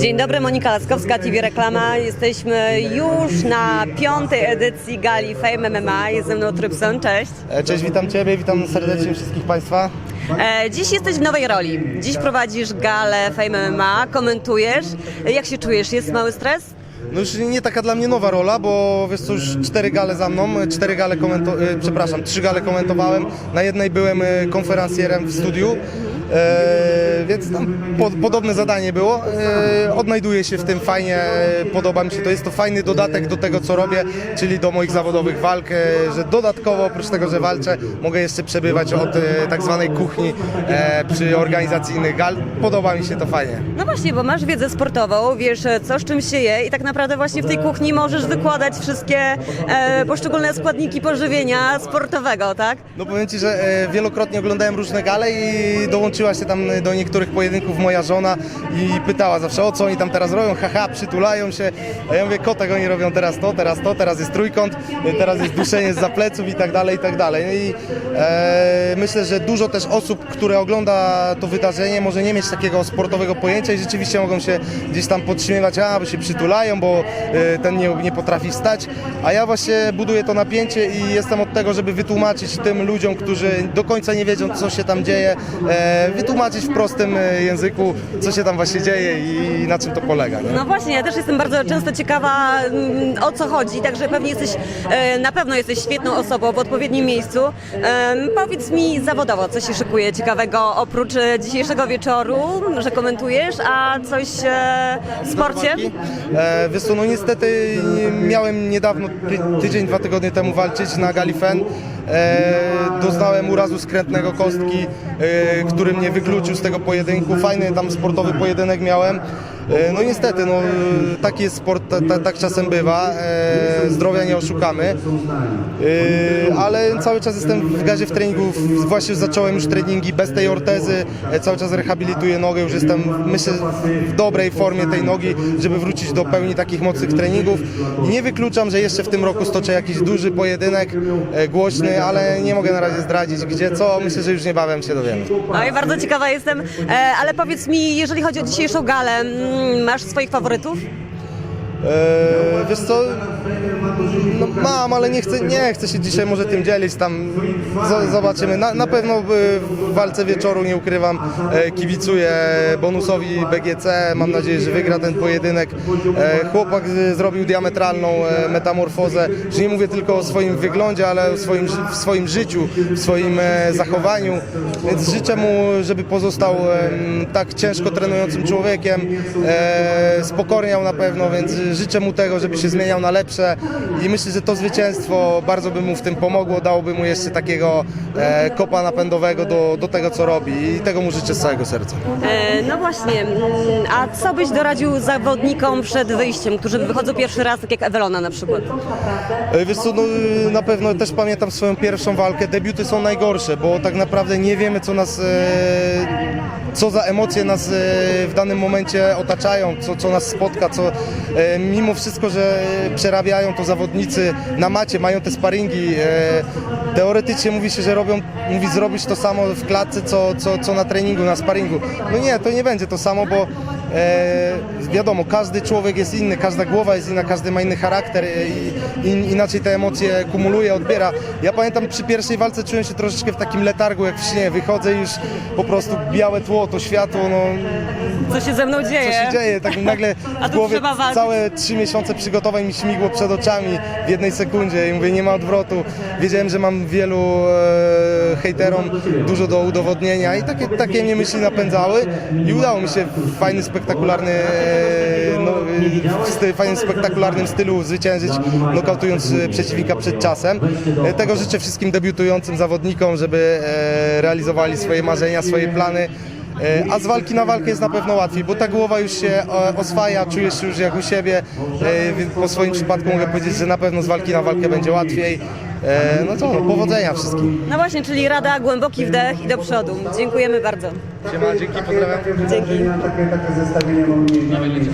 Dzień dobry, Monika Laskowska, TV Reklama. Jesteśmy już na piątej edycji gali Fame MMA. Jest ze mną Trypson, cześć. E, Cześć, witam Ciebie, witam serdecznie wszystkich Państwa. E, dziś jesteś w nowej roli. Dziś prowadzisz galę Fame MMA, komentujesz. Jak się czujesz? Jest mały stres? No już nie taka dla mnie nowa rola, bo wiesz co, już cztery gale za mną, cztery gale komento... e, przepraszam, trzy gale komentowałem, na jednej byłem konferencjerem w studiu, e, więc tam po, podobne zadanie było. E, odnajduję się w tym fajnie, e, podoba mi się to, jest to fajny dodatek do tego co robię, czyli do moich zawodowych walk, e, że dodatkowo oprócz tego, że walczę, mogę jeszcze przebywać od e, tak zwanej kuchni e, przy organizacji innych gal. Podoba mi się to fajnie. No właśnie, bo masz wiedzę sportową, wiesz e, co z czym się je i tak naprawdę właśnie w tej kuchni możesz wykładać wszystkie e, poszczególne składniki pożywienia sportowego, tak? No powiem Ci, że e, wielokrotnie oglądałem różne gale i dołączyła się tam do niektórych pojedynków moja żona i pytała zawsze o co oni tam teraz robią, haha, przytulają się, a ja mówię, kotek, oni robią teraz to, teraz to, teraz jest trójkąt, e, teraz jest duszenie za pleców i tak dalej, i tak dalej. No i e, myślę, że dużo też osób, które ogląda to wydarzenie może nie mieć takiego sportowego pojęcia i rzeczywiście mogą się gdzieś tam podtrzymywać, a bo się przytulają, bo e, ten nie, nie potrafi wstać, a ja właśnie buduję to napięcie i jestem od tego, żeby wytłumaczyć tym ludziom, którzy do końca nie wiedzą, co się tam dzieje, e, wytłumaczyć w prostym e, języku, co się tam właśnie dzieje i na czym to polega. Nie? No właśnie, ja też jestem bardzo często ciekawa mm, o co chodzi, także pewnie jesteś, e, na pewno jesteś świetną osobą w odpowiednim miejscu. Powiedz mi zawodowo, co się szykuje ciekawego oprócz e, dzisiejszego wieczoru, że komentujesz, a coś w sporcie? Wiesz no niestety miałem niedawno, ty, tydzień, dwa tygodnie temu walczyć na Galifen. E, doznałem urazu skrętnego kostki, e, który mnie wykluczył z tego pojedynku. Fajny tam sportowy pojedynek miałem. E, No niestety, no, taki jest sport, ta, ta, tak czasem bywa. E, zdrowia nie oszukamy. E, ale cały czas jestem w gazie w treningu. Właśnie zacząłem już treningi bez tej ortezy. Cały czas rehabilituję nogę. Już jestem, myślę, w dobrej formie tej nogi, żeby wrócić do pełni takich mocnych treningów. Nie wykluczam, że jeszcze w tym roku stoczę jakiś duży pojedynek, głośny, ale nie mogę na razie zdradzić gdzie co. Myślę, że już niebawem się dowiemy. No i bardzo ciekawa jestem, ale powiedz mi, jeżeli chodzi o dzisiejszą galę, mm, masz swoich faworytów? Eee, wiesz co, no mam, ale nie chcę, nie chcę się dzisiaj może tym dzielić, tam zobaczymy. Na, na pewno w walce wieczoru, nie ukrywam, e, kibicuję bonusowi BGC, mam nadzieję, że wygra ten pojedynek. E, Chłopak zrobił diametralną e, metamorfozę, że nie mówię tylko o swoim wyglądzie, ale o swoim, w swoim życiu, w swoim zachowaniu, więc życzę mu, żeby pozostał tak ciężko trenującym człowiekiem, spokorniał na pewno, więc życzę mu tego, żeby się zmieniał na lepsze i myślę, że to zwycięstwo bardzo by mu w tym pomogło, dałoby mu jeszcze takiego e, kopa napędowego do, do tego, co robi i tego mu życzę z całego serca. E, no właśnie, mm, a co byś doradził zawodnikom przed wyjściem, którzy wychodzą pierwszy raz, tak jak Ewelona na przykład? E, Wiesz co, no, na pewno też pamiętam swoją pierwszą walkę. Debiuty są najgorsze, bo tak naprawdę nie wiemy, co nas, e, co za emocje nas e, w danym momencie otaczają, co, co nas spotka, co e, mimo wszystko, że przerabiają to zawodnicy na macie, mają te sparingi. E, teoretycznie mówi się, że robią, mówi zrobić to samo w klatce, co, co, co na treningu, na sparingu. No nie, to nie będzie to samo, bo E, wiadomo, każdy człowiek jest inny, każda głowa jest inna, każdy ma inny charakter e, i, i inaczej te emocje kumuluje, odbiera. Ja pamiętam przy pierwszej walce czułem się troszeczkę w takim letargu jak w śnie. Wychodzę już po prostu białe tło, to światło, no Co się ze mną dzieje? co się dzieje? Tak nagle w głowie całe trzy miesiące przygotowań mi śmigło przed oczami w jednej sekundzie i mówię, nie ma odwrotu. Wiedziałem, że mam wielu e, hejterom dużo do udowodnienia i takie, takie mnie myśli napędzały i udało mi się w fajny, spektakularny, no, w fajnym, spektakularnym stylu zwyciężyć, nokautując e, przeciwnika przed czasem. E, Tego życzę wszystkim debiutującym zawodnikom, żeby e, realizowali swoje marzenia, swoje plany. A z walki na walkę jest na pewno łatwiej, bo ta głowa już się oswaja, czujesz się już jak u siebie. Po swoim przypadku mogę powiedzieć, że na pewno z walki na walkę będzie łatwiej. E, No co, powodzenia wszystkim. No właśnie, czyli rada, głęboki wdech i do przodu. Dziękujemy bardzo. Siema, dzięki, pozdrawiam. Dzięki. Takie, takie zestawienie mniej.